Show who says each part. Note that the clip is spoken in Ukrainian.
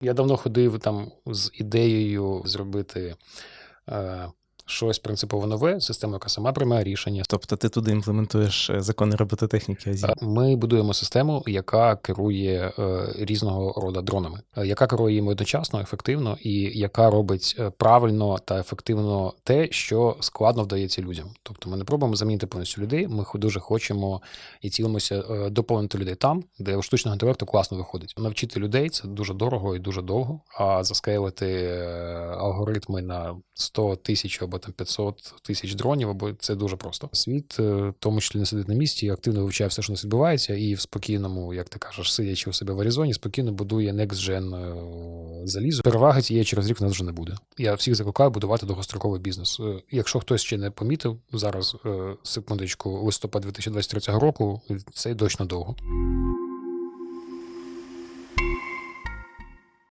Speaker 1: Я давно ходив там з ідеєю зробити е, щось принципово нове, систему, яка сама приймає рішення.
Speaker 2: Тобто ти туди імплементуєш е, закони робототехніки Азі.
Speaker 1: Е, Ми будуємо систему, яка керує е, різного роду дронами, яка керує їм одночасно, ефективно, і яка робить правильно та ефективно те, що складно вдається людям. Тобто ми не пробуємо замінити повністю людей. Ми дуже хочемо і цілимося доповнити людей там, де у штучного інтелекту класно виходить. Навчити людей це дуже дорого і дуже довго. А заскейлити алгоритми на 100 тисяч або там 500 тисяч дронів, або це дуже просто. Світ, е, в тому числі не сидить на місці, активно вивчає все, що нас відбувається, і в спокійному, як ти кажеш, сидячи у себе в Аризоні, спокійно будує next-gen е, залізо. Переваги цієї через рік в нас вже не буде. Я всіх закликаю будувати довгостроковий бізнес. Е, Якщо хтось ще не помітив зараз, секундочку, листопад 2023 року, це точно довго.